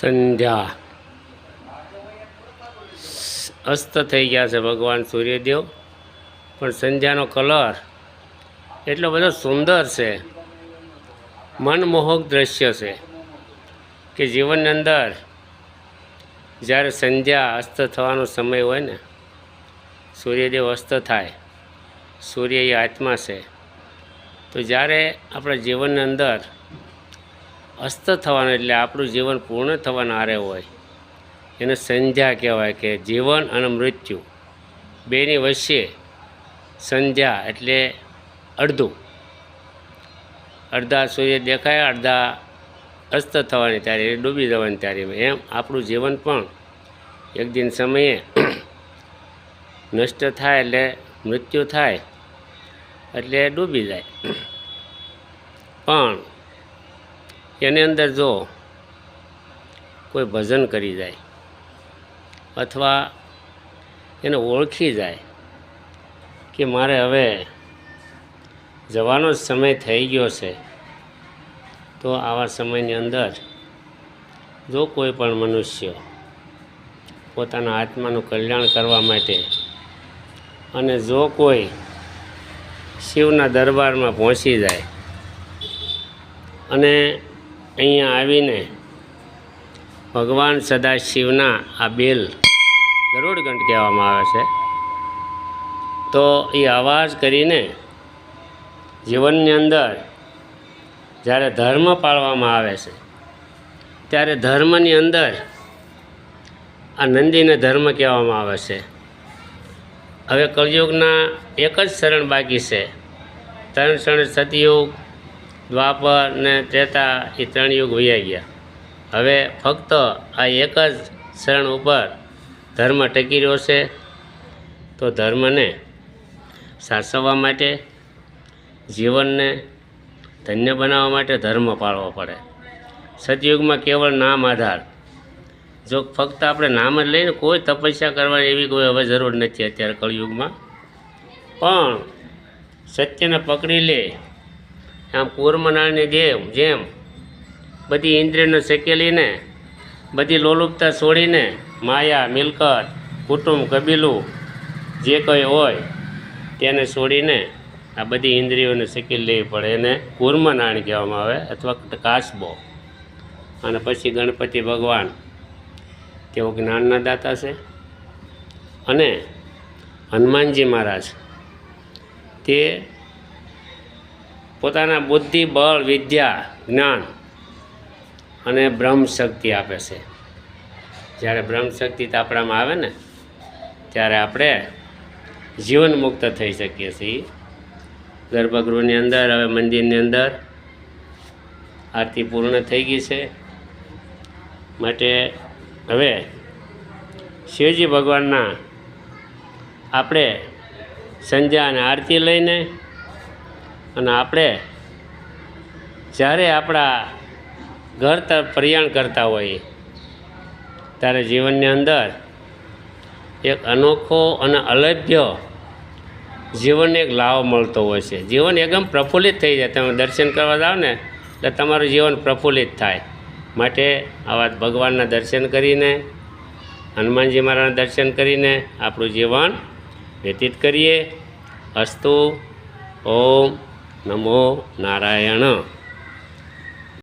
સંધ્યા. અસ્ત થઈ ગયા છે ભગવાન સૂર્યદેવ. પણ સંધ્યાનો કલર એટલો બધો સુંદર છે. મનમોહક દ્રશ્ય છે કે જીવનની અંદર જ્યારે સંધ્યા અસ્ત થવાનો સમય હોય ને, સૂર્યદેવ અસ્ત થાય, સૂર્ય એ આત્મા છે. તો જ્યારે આપણા જીવનની અંદર અસ્ત થવાનું એટલે આપણું જીવન પૂર્ણ થવાના આરે હોય. એને સંધ્યા કહેવાય કે જીવન અને મૃત્યુ. બેની વચ્ચે સંધ્યા એટલે અડધું. અડધા સૂર્ય દેખાય, અડધા અસ્ત થવાની ત્યારે ડૂબી જવાની ત્યારે એમ આપણું જીવન પણ એક દિન સમયે નષ્ટ થાય એટલે મૃત્યુ થાય, એટલે ડૂબી જાય. પણ એની અંદર જો કોઈ ભજન કરી જાય અથવા એને ઓળખી જાય કે મારે હવે જવાનો સમય થઈ ગયો છે, તો આવા સમયની અંદર જો કોઈ પણ મનુષ્ય પોતાના આત્માનું કલ્યાણ કરવા માટે અને જો કોઈ શિવના દરબારમાં પહોંચી જાય અને અહીંયા આવીને ભગવાન સદાશિવના આ બેલ ગરુડગંઠ કહેવામાં આવે છે. તો એ અવાજ કરીને જીવનની અંદર જ્યારે ધર્મ પાળવામાં આવે છે, ત્યારે ધર્મની અંદર આ નંદીને ધર્મ કહેવામાં આવે છે. હવે કળયુગના એક જ શરણ બાકી છે. ત્રણ શરણ સતયુગ દ્વાપર ને ત્રેતા એ ત્રણ યુગ વૈયા ગયા. હવે ફક્ત આ એક જ શરણ ઉપર ધર્મ ટકી રહ્યો છે, તો ધર્મને સાચવવા માટે, જીવનને ધન્ય બનાવવા માટે ધર્મ પાળવો પડે. સતયુગમાં કેવળ નામ આધાર. જો ફક્ત આપણે નામ જ લઈને કોઈ તપસ્યા કરવાની એવી કોઈ હવે જરૂર નથી અત્યારે કળયુગમાં. પણ સત્યને પકડી લે આમ કૂર્મનાળની જેમ જેમ. બધી ઇન્દ્રિયને શેકેલીને, બધી લોલુપતા છોડીને, માયા, મિલકત, કુટુંબ, કબીલું, જે કંઈ હોય, તેને છોડીને આ બધી ઇન્દ્રિયોને શેકી લેવી પડે. એને કુર્મનાણ કહેવામાં આવે, અથવા કાસબો. અને પછી ગણપતિ ભગવાન. તેઓ જ્ઞાનના દાતા છે. અને હનુમાનજી મહારાજ. તે પોતાના બુદ્ધિ, બળ, વિદ્યા, જ્ઞાન અને બ્રહ્મ શક્તિ આપે છે. જ્યારે બ્રહ્મ શક્તિ આપણામાં આવે ને, ત્યારે આપણે જીવન મુક્ત થઈ શકીએ છીએ. ગર્ભગૃહની અંદર, હવે મંદિરની અંદર આરતી પૂર્ણ થઈ ગઈ છે. માટે હવે શિવજી ભગવાનના આપણે સંધ્યા અને આરતી લઈને અને આપણે જ્યારે આપણા ઘર તરફ પ્રયાણ કરતા હોઈએ, ત્યારે જીવનની અંદર એક અનોખો અને અલભ્ય જીવનને એક લાભ મળતો હોય છે. જીવન એકદમ પ્રફુલ્લિત થઈ જાય. તમે દર્શન કરવા જાઓ ને, એટલે તમારું જીવન પ્રફુલ્લિત થાય. માટે આવા ભગવાનના દર્શન કરીને, હનુમાનજી મહારાજના દર્શન કરીને આપણું જીવન વ્યતીત કરીએ. અસ્તુ. ઓમ. નમો નારાયણ.